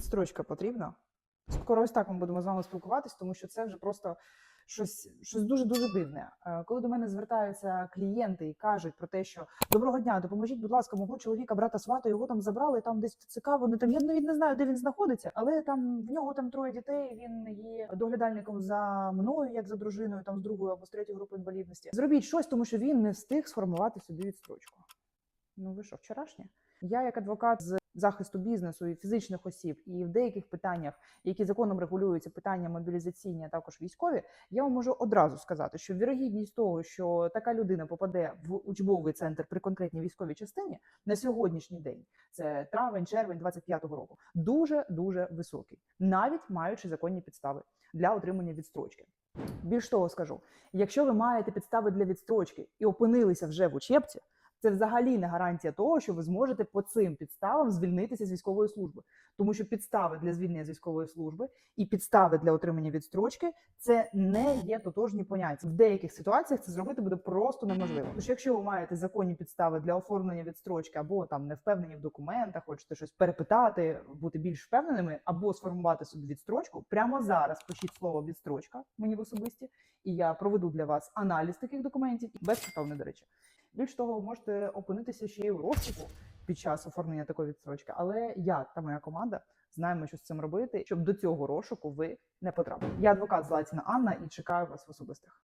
Відстрочка потрібна. Скоро ось так ми будемо з вами спілкуватись, тому що це вже просто щось, щось дуже дуже дивне. Е, Коли до мене звертаються клієнти і кажуть про те, що доброго дня, допоможіть, будь ласка, мого чоловіка, брата свата, його там забрали, там десь ЦК, вони там я навіть не знаю, де він знаходиться, але там в нього там троє дітей. Він є доглядальником за мною, як за дружиною, там з другої або з третьої групи інвалідності. Зробіть щось, тому що він не встиг сформувати собі відстрочку. Ну ви що, вчорашнє? Я як адвокат з захисту бізнесу і фізичних осіб, і в деяких питаннях, які законом регулюються, питання мобілізаційні, а також військові, я вам можу одразу сказати, що вірогідність того, що така людина попаде в учбовий центр при конкретній військовій частині на сьогоднішній день, це травень, червень 25-го року, дуже дуже високий, навіть маючи законні підстави для отримання відстрочки. Більш того, скажу, якщо ви маєте підстави для відстрочки і опинилися вже в учебці, це взагалі не гарантія того, що ви зможете по цим підставам звільнитися з військової служби, тому що підстави для звільнення з військової служби і підстави для отримання відстрочки це не є тотожні поняття. В деяких ситуаціях це зробити буде просто неможливо. Тож, якщо ви маєте законні підстави для оформлення відстрочки, або там не впевнені в документах, хочете щось перепитати, бути більш впевненими, або сформувати собі відстрочку, прямо зараз пишіть слово відстрочка мені в особисті, і я проведу для вас аналіз таких документів безкоштовно, до речі. Більш того, ви можете опинитися ще й у розшуку під час оформлення такої відстрочки. Але я та моя команда знаємо, що з цим робити, щоб до цього розшуку ви не потрапили. Я адвокат Златіна Анна і чекаю вас в особистих.